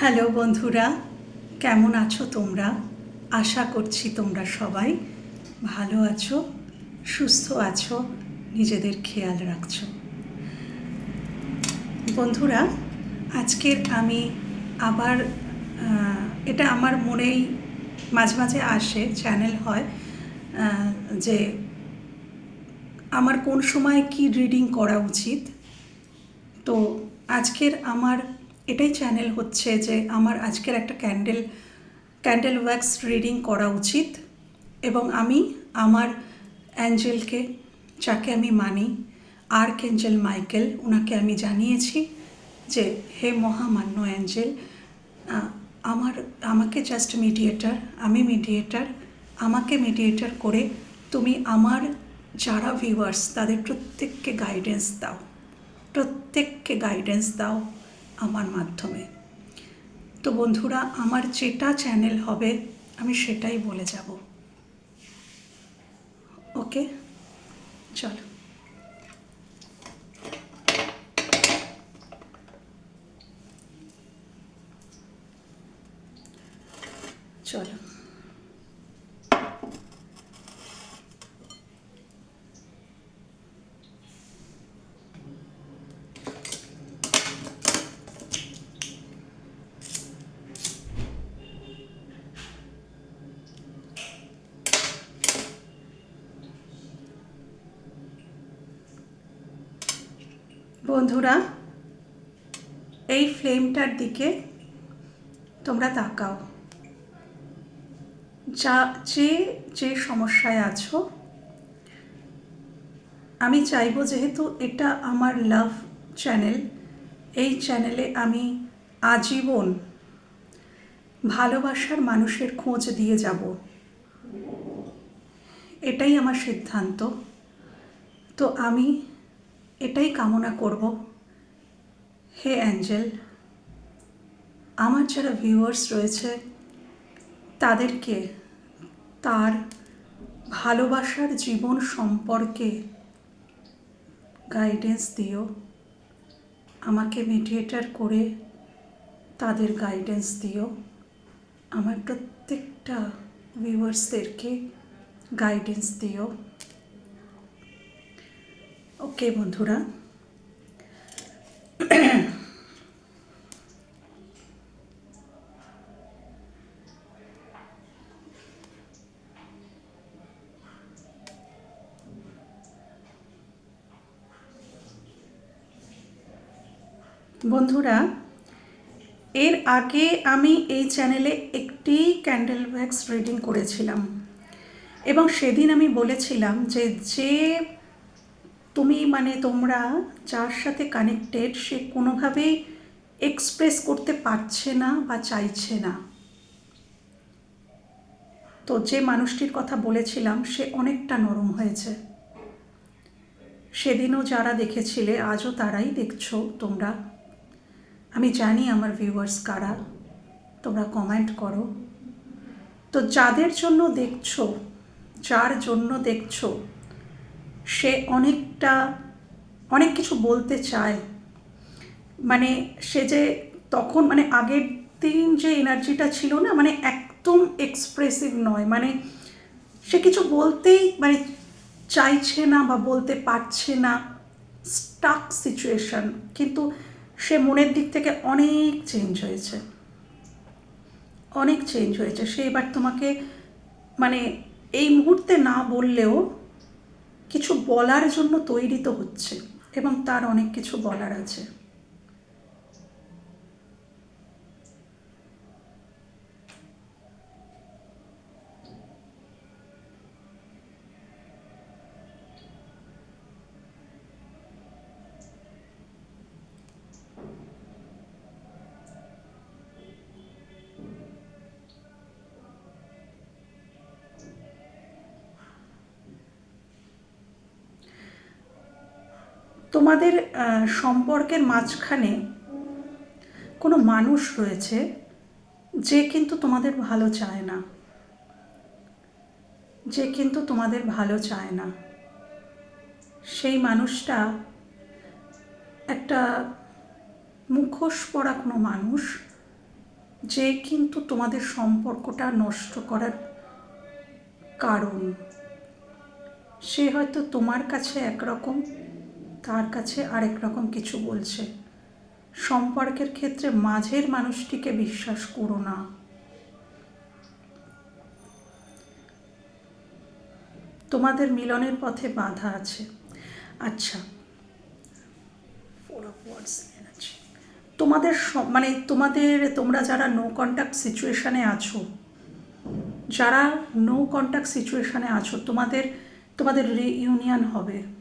Hello বন্ধুরা, কেমন আছো তোমরা? আশা করছি তোমরা সবাই ভালো আছো, সুস্থ আছো, নিজেদের খেয়াল রাখছো। বন্ধুরা, আজকের আমি আবার এটা আমার মনেই মাঝে মাঝে আসে চ্যানেল হয় যে আমার কোন সময় কি রিডিং করা উচিত। তো আজকের আমার এটাই চ্যানেল হচ্ছে যে আমার আজকের একটা ক্যান্ডেল ক্যান্ডেল ওয়্যাক্স রিডিং করা উচিত এবং আমি আমার অ্যাঞ্জেলকে, যাকে আমি মানি, আর্ক অ্যাঞ্জেল মাইকেল ওনাকে আমি জানিয়েছি যে, হে মহামান্য অ্যাঞ্জেল আমার, আমাকে জাস্ট মিডিয়েটার আমি মিডিয়েটার আমাকে মিডিয়েটার করে তুমি আমার যারা ভিউয়ার্স তাদের প্রত্যেককে গাইডেন্স দাও। প্রত্যেককে গাইডেন্স দাও। আমার মাধ্যমে। তো বন্ধুরা আমার যেটা চ্যানেল হবে আমি সেটাই বলে যাব। ওকে চলো। বন্ধুরা, এই ফ্লেমটার দিকে তোমরা তাকাও। যা, যে যে সমস্যায় আছো, আমি চাইব যেহেতু এটা আমার লাভ চ্যানেল, এই চ্যানেলে আমি আজীবন ভালোবাসার মানুষের খোঁজ দিয়ে যাব। এটাই আমার সিদ্ধান্ত। তো আমি এটাই কামনা করব। হে অ্যাঞ্জেল, আমার যারা ভিউয়ার্স রয়েছে, তাদেরকে তার ভালোবাসার জীবন সম্পর্কে গাইডেন্স দিও। আমাকে মিডিয়েটার করে তাদের গাইডেন্স দিও। আমার প্রত্যেকটা ভিউয়ার্সদেরকে গাইডেন্স দিও। ওকে বন্ধুরা। বন্ধুরা, এর আগে আমি এই চ্যানেলে একটি ক্যান্ডেল ওয়্যাক্স রিডিং করেছিলাম। এবং সেদিন আমি বলেছিলাম যে যে তুমি মানে তোমরা যার সাথে কানেক্টেড সে কোনোভাবেই এক্সপ্রেস করতে পারছে না বা চাইছে না। তো যে মানুষটির কথা বলেছিলাম, সে অনেকটা নরম হয়েছে। সেদিনও যারা দেখেছিলে, আজও তারাই দেখছ তোমরা। আমি জানি আমার ভিউয়ার্স কারা, তোমরা কমেন্ট করো। তো যাদের জন্য দেখছ, যার জন্য দেখছ সে অনেকটা, অনেক কিছু বলতে চায়। মানে সে যে তখন মানে আগের দিন যে এনার্জিটা ছিল না মানে একদম এক্সপ্রেসিভ নয়। মানে সে কিছু বলতেই মানে চাইছে না বা বলতে পারছে না। স্টাক সিচুয়েশন কিন্তু সে মনের দিক থেকে অনেক চেঞ্জ হয়েছে। অনেক চেঞ্জ হয়েছে। সে এবার তোমাকে মানে এই মুহূর্তে না বললেও কিছু বলার জন্য তৈরি তো হচ্ছে এবং তার অনেক কিছু বলার আছে। তোমাদের সম্পর্কের মাঝখানে কোনো মানুষ রয়েছে যে কিন্তু তোমাদের ভালো চায় না। যে কিন্তু তোমাদের ভালো চায় না। সেই মানুষটা একটা মুখোশ পরা কোনো মানুষ যে কিন্তু তোমাদের সম্পর্কটা নষ্ট করার কারণ। সে হয়তো তোমার কাছে একরকম তার কাছে আরেক রকম কিছু বলছে? সম্পর্কের ক্ষেত্রে মাঝের মানুষটিকে বিশ্বাস করো না। তোমাদের মিলনের পথে বাধা আছে। আচ্ছা. তোমাদের মানে তোমাদের, তোমরা যারা নো কন্ট্যাক্ট সিচুয়েশানে আছো, যারা নো কন্ট্যাক্ট সিচুয়েশানে আছো, তোমাদের তোমাদের রিইউনিয়ন হবে।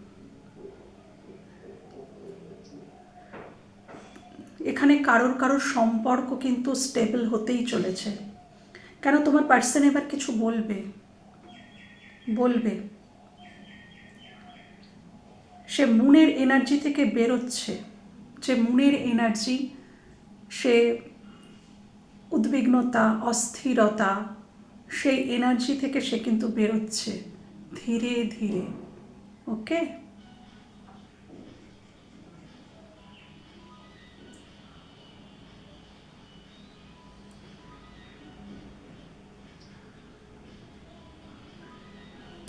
এখানে কারোর কারোর সম্পর্ক কিন্তু স্টেবল হতেই চলেছে। কেন তোমার পার্সন এবার কিছু বলবে? বলবে। সে মুনের এনার্জি থেকে বেরোচ্ছে। যে মুনের এনার্জি সে উদ্বিগ্নতা, অস্থিরতা, সেই এনার্জি থেকে সে কিন্তু বেরোচ্ছে ধীরে ধীরে। ওকে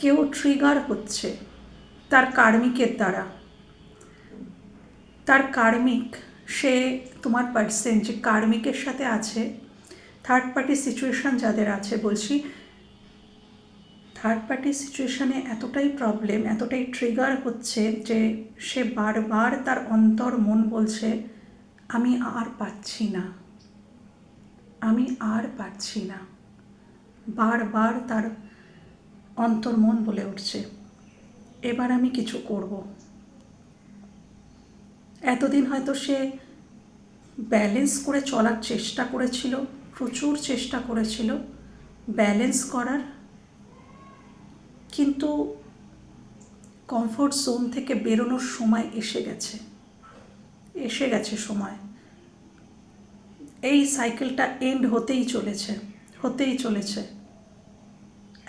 কেউ ট্রিগার হচ্ছে তার কার্মিকের দ্বারা। তার কার্মিক, সে তোমার পার্সন যে কার্মিকের সাথে আছে থার্ড পার্টি সিচুয়েশন যাদের আছে, বলছি থার্ড পার্টি সিচুয়েশানে এতটাই প্রবলেম এতটাই ট্রিগার হচ্ছে যে সে বারবার তার অন্তর, মন বলছে, আমি আর পাচ্ছি না। আমি আর পাচ্ছি না। বারবার তার অন্তর্মন বলে উঠছে, এবার আমি কিছু করব। এতদিন হয়তো সে ব্যালেন্স করে চলার চেষ্টা করেছিল, প্রচুর চেষ্টা করেছিল, ব্যালেন্স করার, কিন্তু কমফোর্ট জোন থেকে বেরোনোর সময় এসে গেছে এসে গেছে সময়। এই সাইকেলটা এন্ড হতেই চলেছে হতেই চলেছে।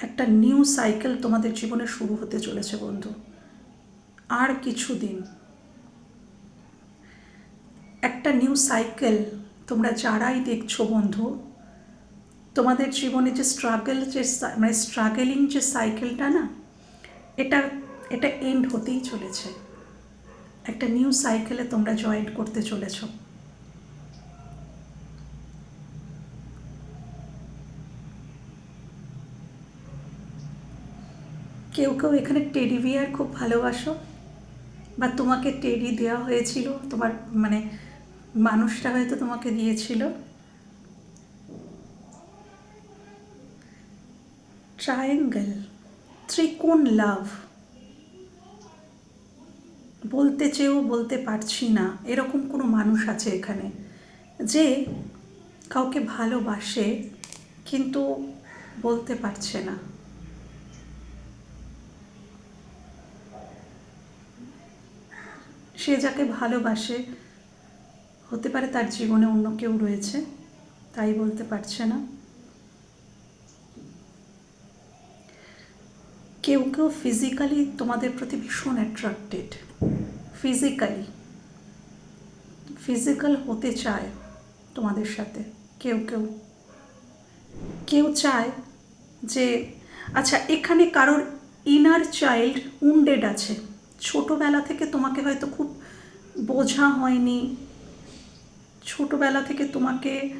একটা নিউ সাইকেল তোমাদের জীবনে শুরু হতে চলেছে বন্ধু। আর কিছু দিন একটা নিউ সাইকেল তোমরা যারাই দেখছ বন্ধু, তোমাদের জীবনে যে স্ট্রাগল যে মানে স্ট্রাগলিং যে সাইকেলটা না, এটা এটা এন্ড হতেই চলেছে। একটা নিউ সাইকেলে তোমরা জয়েন করতে চলেছো। কেউ কেউ এখানে টেডি বিয়ার খুব ভালোবাসো বা তোমাকে টেডি দেওয়া হয়েছিল, তোমার মানে মানুষটা হয়তো তোমাকে দিয়েছিল। ট্রায়াঙ্গেল ত্রিকোণ লাভ বলতে চেয়েও বলতে পারছি না, এরকম কোনো মানুষ আছে এখানে যে কাউকে ভালোবাসে কিন্তু বলতে পারছে না। সে যাকে ভালোবাসে, হতে পারে তার জীবনে অন্য কেউ রয়েছে, তাই বলতে পারছে না। কেউ কেউ ফিজিক্যালি তোমাদের প্রতি ভীষণ অ্যাট্রাক্টেড ফিজিক্যালি ফিজিক্যাল হতে চায় তোমাদের সাথে কেউ কেউ। কেউ চায় যে আচ্ছা এখানে কারোর ইনার চাইল্ড উন্ডেড আছে। ছোটোবেলা থেকে তোমাকে হয়তো খুব বোঝা হয়নি। ছোটোবেলা থেকে তোমাকে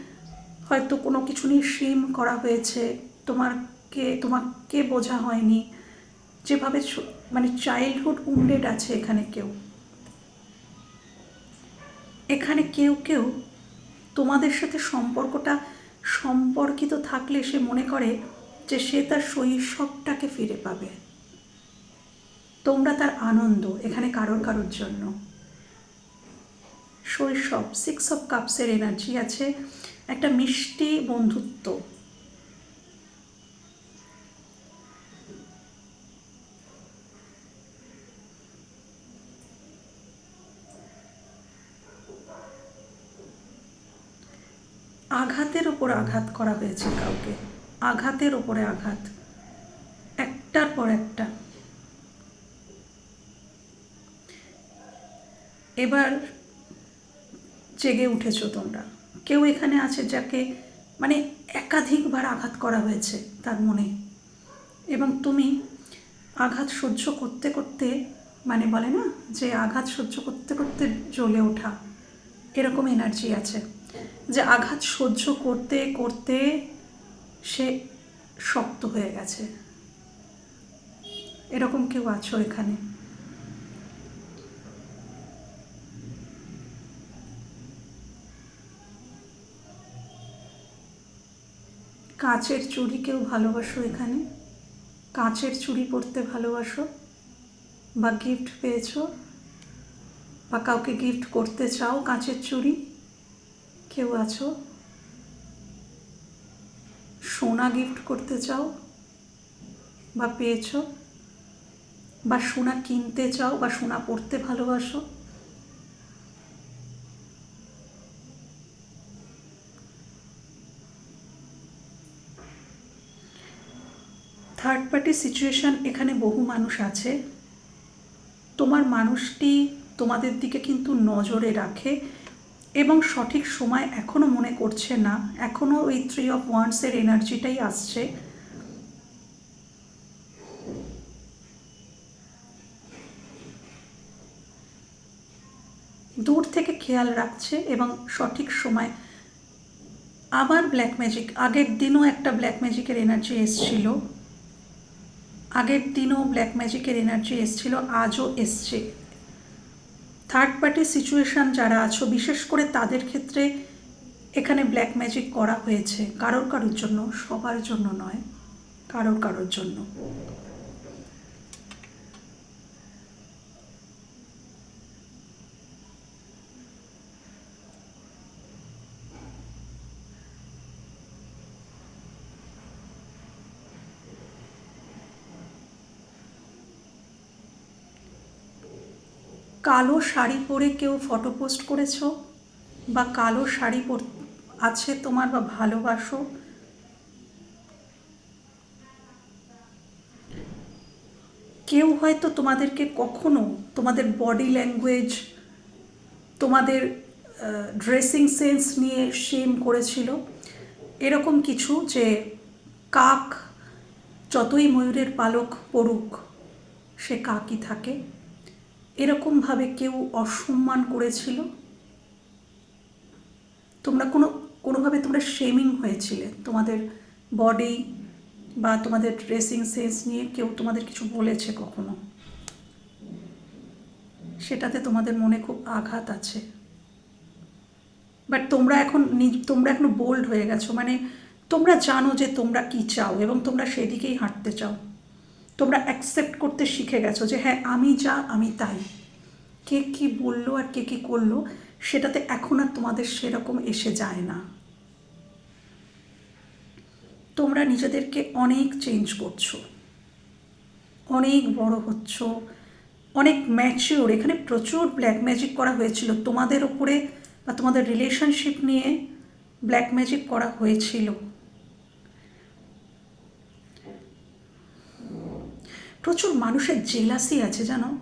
হয়তো কোনো কিছু নিয়ে সিম করা হয়েছে। তোমাকে তোমাকে বোঝা হয়নি। যেভাবে মানে চাইল্ডহুড উন্ডেড আছে এখানে কেউ। এখানে কেউ কেউ তোমাদের সাথে সম্পর্কটা সম্পর্কিত থাকলে সে মনে করে যে সে তার শৈশবটাকে ফিরে পাবে। তোমরা তার আনন্দ এখানে কারোর কারোর জন্য। শৈশব সিক্স অফ কাপসের এনার্জি আছে, একটা মিষ্টি বন্ধুত্ব। আঘাতের ওপর আঘাত করা হয়েছে কাউকে। আঘাতের ওপরে আঘাত। একটার পর একটা। এবার জেগে উঠেছো তোমরা। কেউ এখানে আছে যাকে মানে একাধিকবার আঘাত করা হয়েছে তার মনে। এবং তুমি আঘাত সহ্য করতে করতে মানে বলে না যে আঘাত সহ্য করতে করতে জ্বলে ওঠা। এরকম এনার্জি আছে। যে আঘাত সহ্য করতে করতে সে শক্ত হয়ে গেছে। এরকম কেউ আছো এখানে? কাঁচের চুড়ি কেউ ভালোবাসো এখানে? কাঁচের চুড়ি পরতে ভালোবাসো? বা গিফট পেয়েছ? বা কাউকে গিফট করতে চাও কাঁচের চুড়ি? কেউ আছো? সোনা গিফট করতে চাও? বা পেয়েছ? বা সোনা কিনতে চাও? বা সোনা পড়তে ভালোবাসো? পার্টি সিচুয়েশান এখানে বহু মানুষ আছে। তোমার মানুষটি তোমাদের দিকে কিন্তু নজরে রাখে এবং সঠিক সময় এখনও মনে করছে না। এখনও ওই থ্রি অফ ওয়ান্সের এনার্জিটাই আসছে। দূর থেকে খেয়াল রাখছে এবং সঠিক সময় আবার ব্ল্যাক ম্যাজিক আগের দিনও একটা ব্ল্যাক ম্যাজিকের এনার্জি এসছিল। আগের দিনও ব্ল্যাক ম্যাজিকের এনার্জি এসছিল, আজও এসছে। থার্ড পার্টি সিচুয়েশান যারা আছো, বিশেষ করে তাদের ক্ষেত্রে এখানে ব্ল্যাক ম্যাজিক করা হয়েছে। কারোর কারোর জন্য, সবার জন্য নয়। কারোর কারোর জন্য। কালো শাড়ি পরে কেউ ফটো পোস্ট করেছ? বা কালো শাড়ি পর, আছে তোমার বা ভালোবাসো? কেউ হয়তো তোমাদেরকে কখনো তোমাদের বডি ল্যাঙ্গুয়েজ তোমাদের ড্রেসিং সেন্স নিয়ে শেম করেছিল? এরকম কিছু যে কাক যতই ময়ূরের পালক পড়ুক, সে কাকই থাকে। এরকমভাবে কেউ অসম্মান করেছিল? তোমরা কোনো, কোনোভাবে তোমরা শেমিং হয়েছিলে? তোমাদের বডি বা তোমাদের ড্রেসিং সেন্স নিয়ে কেউ তোমাদের কিছু বলেছে কখনো? সেটাতে তোমাদের মনে খুব আঘাত আছে। বাট তোমরা এখন তোমরা এখন বোল্ড হয়ে গেছো। মানে তোমরা জানো যে তোমরা কি চাও এবং তোমরা সেদিকেই হাঁটতে চাও। তোমরা অ্যাকসেপ্ট করতে শিখে গেছো যে হ্যাঁ আমি যা, আমি তাই। কে কী বলল আর কে কী করল, সেটাতে এখন আর তোমাদের সেরকম এসে যায় না। তোমরা নিজেদেরকে অনেক চেঞ্জ করছ। অনেক বড় হচ্ছ। অনেক ম্যাচিওর এখানে প্রচুর ব্ল্যাক ম্যাজিক করা হয়েছিল। তোমাদের ওপরে বা তোমাদের রিলেশনশিপ নিয়ে ব্ল্যাক ম্যাজিক করা হয়েছিল। প্রচুর মানুষের জেলাসি আছে জানো?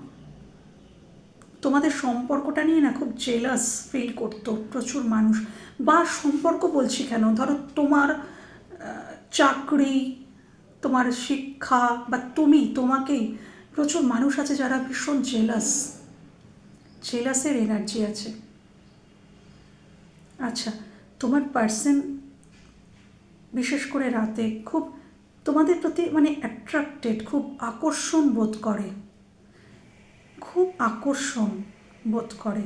তোমাদের সম্পর্কটা নিয়ে না খুব জেলাস ফিল করতো প্রচুর মানুষ। বা সম্পর্ক বলছি কেন? ধরো তোমার চাকরি, তোমার শিক্ষা বা তুমি, তোমাকেই প্রচুর মানুষ আছে যারা ভীষণ জেলাস জেলাসের এনার্জি আছে। আচ্ছা তোমার পার্সন বিশেষ করে রাতে, খুব তোমাদের প্রতি মানে অ্যাট্রাক্টেড খুব আকর্ষণ বোধ করে। খুব আকর্ষণ বোধ করে।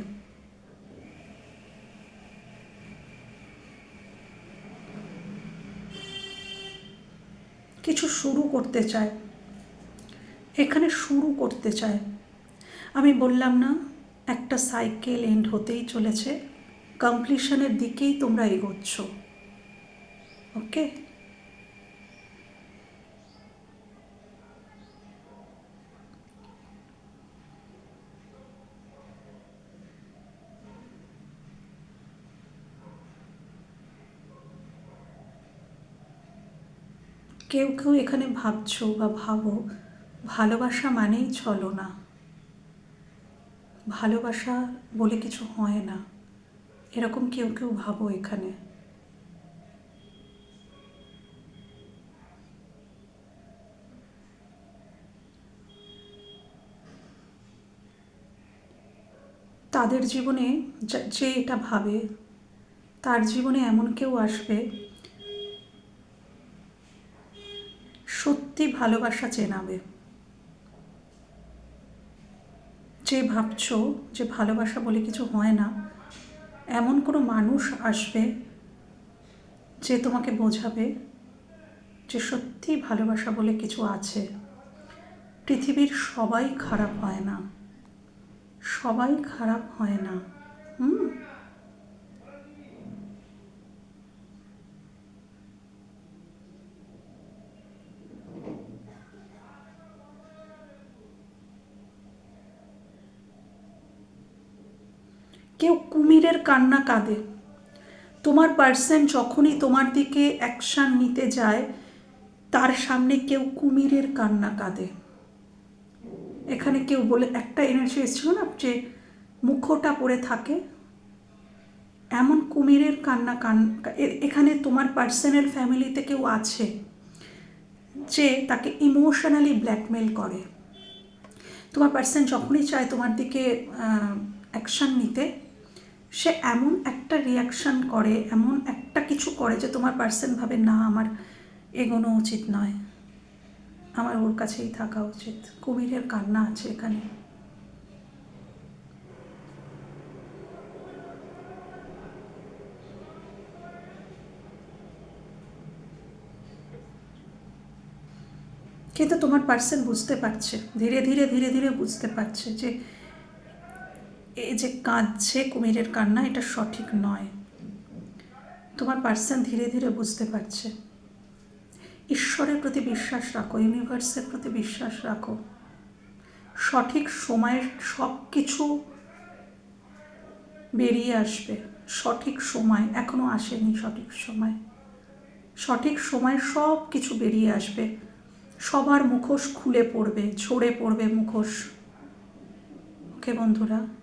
কিছু শুরু করতে চায়। এখানে শুরু করতে চায়। আমি বললাম না, একটা সাইকেল এন্ড হতেই চলেছে। কমপ্লিশনের দিকেই তোমরা এগোচ্ছ। ওকে কেউ কেউ এখানে ভাবছ বা ভাবো, ভালোবাসা মানেই চলো না। ভালোবাসা বলে কিছু হয় না। এরকম কেউ কেউ ভাবো এখানে। তাদের জীবনে যে এটা ভাবে, তার জীবনে এমন কেউ আসবে ভালোবাসা চেনাবে। যে ভাবছ যে ভালোবাসা বলে কিছু হয় না, এমন কোনো মানুষ আসবে যে তোমাকে বোঝাবে যে সত্যি ভালোবাসা বলে কিছু আছে? পৃথিবীর সবাই খারাপ হয় না। সবাই খারাপ হয় না। হুম? কেউ কুমিরের কান্না কাঁদে। তোমার পার্সন যখনই তোমার দিকে অ্যাকশান নিতে যায়, তার সামনে কেউ কুমিরের কান্না কাঁদে। এখানে কেউ বলে, একটা এনার্জি এসেছিল না যে মুখোটা পরে থাকে? এমন কুমিরের কান্না কান এখানে তোমার পার্সোনাল ফ্যামিলিতে কেউ আছে যে তাকে ইমোশনালি ব্ল্যাকমেল করে। তোমার পার্সন যখনই চায় তোমার দিকে অ্যাকশান নিতে সে এমন একটা রিয়াকশান করে, এমন একটা কিছু করে যে তোমার পার্সন ভাবে, না, আমার এগোনো উচিত নয়। আমার ওর কাছেই থাকা উচিত। কুমিরের কান্না আছে এখানে। কিন্তু তোমার পার্সন বুঝতে পারছে, ধীরে ধীরে ধীরে ধীরে বুঝতে পারছে যে যে কাঁদছে কুমিরের কান্না, এটা সঠিক নয়। তোমার পার্সন ধীরে ধীরে বুঝতে পারছে। ঈশ্বরের প্রতি বিশ্বাস রাখো, ইউনিভার্সের প্রতি বিশ্বাস রাখো। সঠিক সময়ে সব কিছু বেরিয়ে আসবে। সঠিক সময় এখনও আসেনি সঠিক সময়। সঠিক সময় সব কিছু বেরিয়ে আসবে। সবার মুখোশ খুলে পড়বে, ঝরে পড়বে মুখোশ। ওকে বন্ধুরা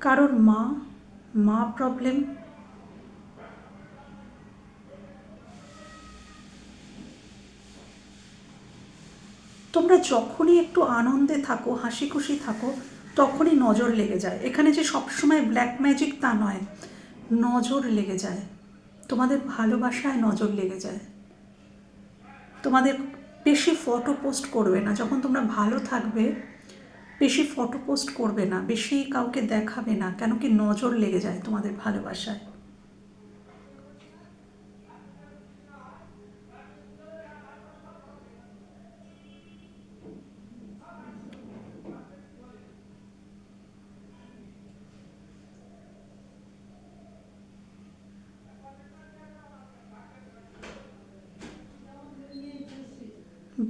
কারোর মা মা প্রবলেম তোমরা যখনই একটু আনন্দে থাকো হাসি খুশি থাকো, তখনই নজর লেগে যায়। এখানে যে সবসময় ব্ল্যাক ম্যাজিক তা নয়, নজর লেগে যায়। তোমাদের ভালোবাসায় নজর লেগে যায়। তোমাদের বেশি ফটো পোস্ট করবে না। যখন তোমরা ভালো থাকবে বেশি ফটো পোস্ট করবে না, বেশি কাউকে দেখাবে না, কেন কি নজর লেগে যায় তোমাদের ভালোবাসায়?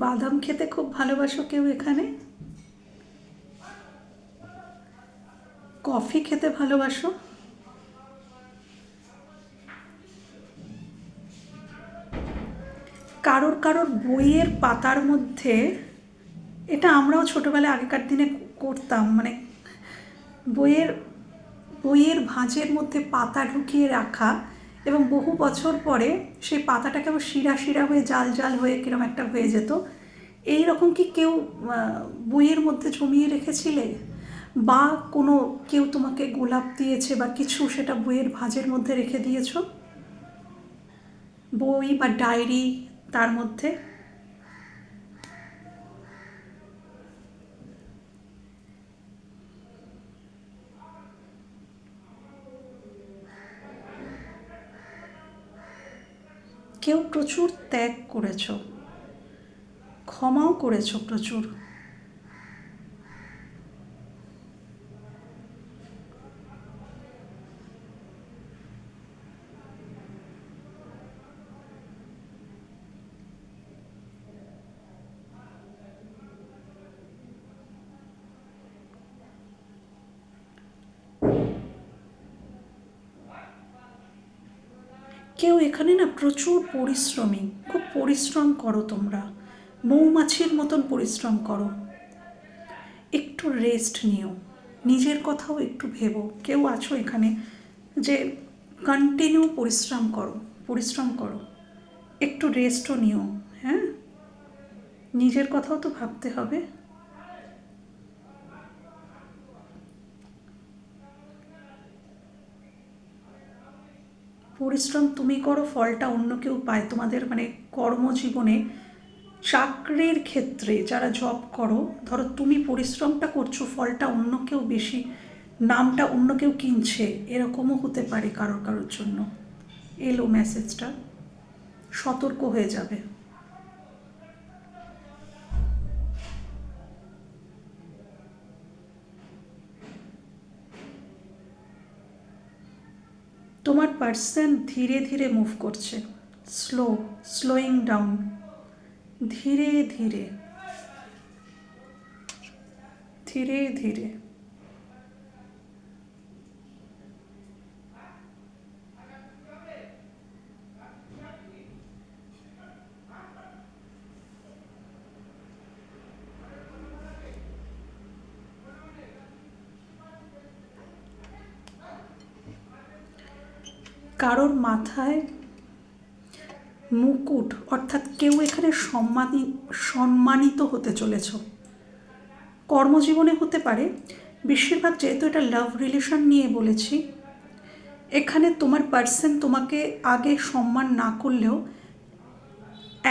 বাদাম খেতে খুব ভালোবাসো কেউ এখানে? কফি খেতে ভালোবাসো? কারোর কারোর বইয়ের পাতার মধ্যে, এটা আমরাও ছোটোবেলায় আগেকার দিনে করতাম মানে বইয়ের বইয়ের ভাঁজের মধ্যে পাতা ঢুকিয়ে রাখা এবং বহু বছর পরে সেই পাতাটা কেমন শিরা শিরা হয়ে জাল জাল হয়ে কিরম একটা হয়ে যেত। এই রকম কি কেউ বইয়ের মধ্যে জমিয়ে রেখেছিলে? বা কোনো কেউ তোমাকে গোলাপ দিয়েছে বা কিছু সেটা বইয়ের ভাঁজের মধ্যে রেখে দিয়েছ? বই বা ডায়েরি তার মধ্যে? কেউ প্রচুর ত্যাগ করেছ। ক্ষমাও করেছ প্রচুর কেউ এখানে না প্রচুর পরিশ্রমী, খুব পরিশ্রম করো তোমরা। মৌমাছির মতন পরিশ্রম করো। একটু রেস্ট নিও। নিজের কথাও একটু ভেবো। কেউ আছো এখানে যে কন্টিনিউ পরিশ্রম করো পরিশ্রম করো। একটু রেস্টও নিও হ্যাঁ? নিজের কথাও তো ভাবতে হবে। পরিশ্রম তুমি করো, ফলটা অন্য কেউ পায়। তোমাদের মানে কর্মজীবনে চাকরির ক্ষেত্রে যারা জব করো, ধরো তুমি পরিশ্রমটা করছ, ফলটা অন্য কেউ বেশি, নামটা অন্য কেউ কিনছে, এরকমও হতে পারে কারোর কারোর জন্য। এলো মেসেজটা সতর্ক হয়ে যাবে। তোমার পার্সন ধীরে ধীরে মুভ করছে। স্লো স্লোয়িং ডাউন ধীরে ধীরে। ধীরে ধীরে কারোর মাথায় মুকুট, অর্থাৎ কেউ এখানে সম্মানি, সম্মানিত হতে চলেছ। কর্মজীবনে হতে পারে। বেশিরভাগ যেহেতু এটা লাভ রিলেশন নিয়ে বলেছি, এখানে তোমার পার্সন তোমাকে আগে সম্মান না করলেও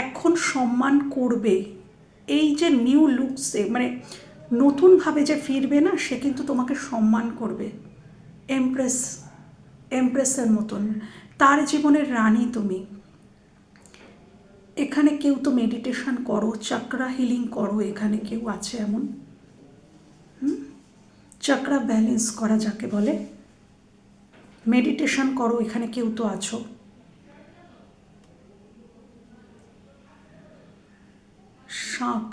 এখন সম্মান করবে। এই যে নিউ লুকসে মানে নতুনভাবে যে ফিরবে না, সে কিন্তু তোমাকে সম্মান করবে। এমপ্রেস এমপ্রেসের মতন। জীবনের রানী তুমি। এখানে কেউ তো মেডিটেশন করো চাকরা হিলিং করো, এখানে কেউ আছে এমন। চাকরা ব্যালেন্স করা যাকে বলে। মেডিটেশন করো, এখানে কেউ তো আছো। শাঁখ।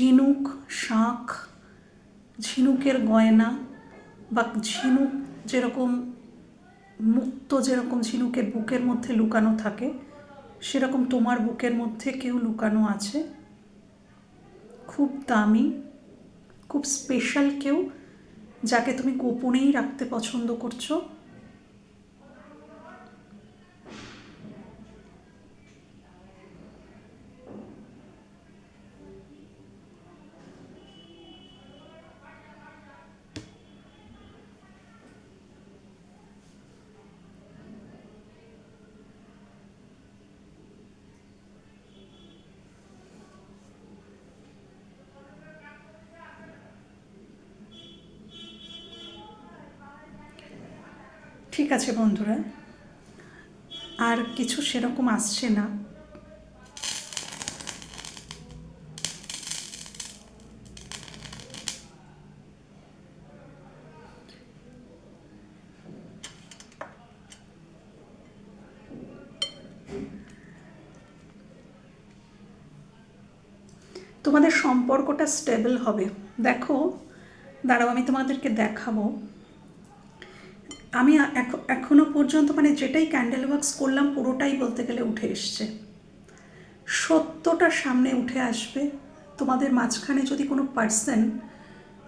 ঝিনুক, শাঁখ, ঝিনুকের গয়না বা ঝিনুক যেরকম, মুক্ত যেরকম ঝিনুকের বুকের মধ্যে লুকানো থাকে, সেরকম তোমার বুকের মধ্যে কেউ লুকানো আছে। খুব দামি, খুব স্পেশাল কেউ, যাকে তুমি গোপনেই রাখতে পছন্দ করছ। ঠিক আছে বন্ধুরা, আর কিছু সেরকম আসছে না। তোমাদের সম্পর্কটা স্টেবল হবে। দেখো, দাঁড়াও, আমি তোমাদেরকে দেখাবো। আমি এখ- এখনও পর্যন্ত মানে যেটাই ক্যান্ডেল ওয়ার্কস করলাম পুরোটাই বলতে গেলে উঠে এসছে। সত্যটা সামনে উঠে আসবে। তোমাদের মাঝখানে যদি কোনো পার্সন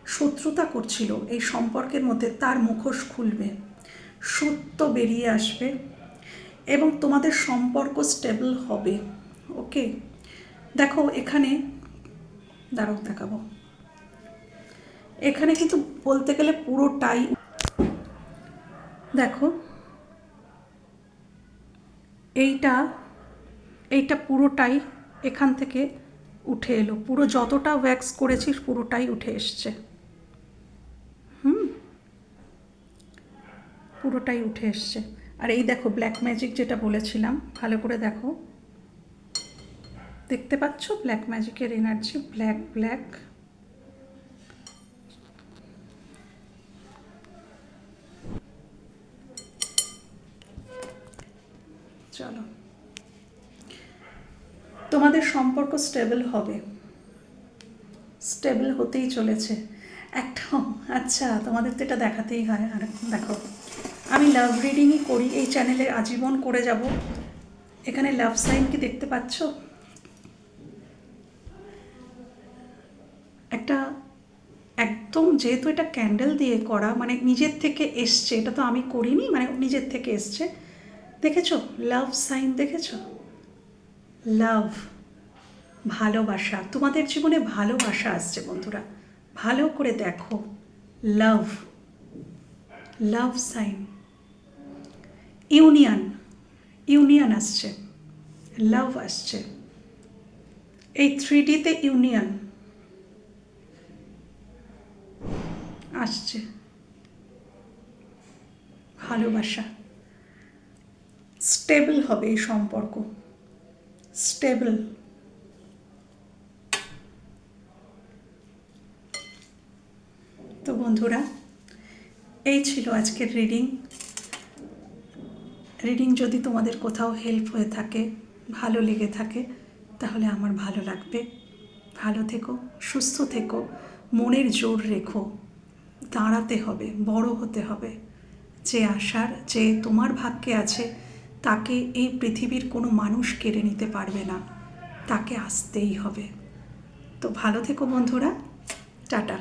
শত্রুতা করছিল, এই সম্পর্কের মধ্যে তার মুখোশ খুলবে, সত্য বেরিয়ে আসবে এবং তোমাদের সম্পর্ক স্টেবল হবে। ওকে দেখো, এখানে, দাঁড়াও, দেখাবো। এখানে কিন্তু বলতে গেলে পুরোটাই দেখো, এইটা এইটা পুরোটাই এখান থেকে উঠে এলো। পুরো যতটা ওয়্যাক্স করেছিস, পুরোটাই উঠে এসছে। হুম? পুরোটাই উঠে এসছে। আর এই দেখো ব্ল্যাক ম্যাজিক যেটা বলেছিলাম, ভালো করে দেখো। দেখতে পাচ্ছ? ব্ল্যাক ম্যাজিকের এনার্জি ব্ল্যাক ব্ল্যাক চলো। তোমাদের সম্পর্ক স্টেবল হবে। স্টেবল হতেই চলেছে। একটা আচ্ছা তোমাদের তো এটা দেখাতেই হয়। আর দেখো, আমি লাভ রিডিংই করি, এই চ্যানেলে আজীবন করে যাব। এখানে লাভ সাইন কি দেখতে পাচ্ছ? একটা একদম যেহেতু এটা ক্যান্ডেল দিয়ে করা মানে নিজের থেকে এসছে, এটা তো আমি করিনি মানে নিজের থেকে এসছে। দেখেছ? লাভ সাইন দেখেছ? লাভ ভালোবাসা। তোমাদের জীবনে ভালোবাসা আসছে বন্ধুরা। ভালো করে দেখো। Love love sign union union আসছে। লাভ আসছে। এই থ্রি ডিতে ইউনিয়ন আসছে। ভালোবাসা। স্টেবল হবে এই সম্পর্ক। স্টেবল। তো বন্ধুরা, এই ছিল আজকের রিডিং। রিডিং যদি তোমাদের কোথাও হেল্প হয়ে থাকে, ভালো লেগে থাকে, তাহলে আমার ভালো লাগবে। ভালো থেকো, সুস্থ থেকো, মনের জোর রেখো। দাঁড়াতে হবে, বড় হতে হবে। যে আশার, যে তোমার ভাগ্যে আছে তাকে এই পৃথিবীর কোনো মানুষ কেড়ে নিতে পারবে না। তাকে আসতেই হবে। তো ভালো থেকো বন্ধুরা। টাটা।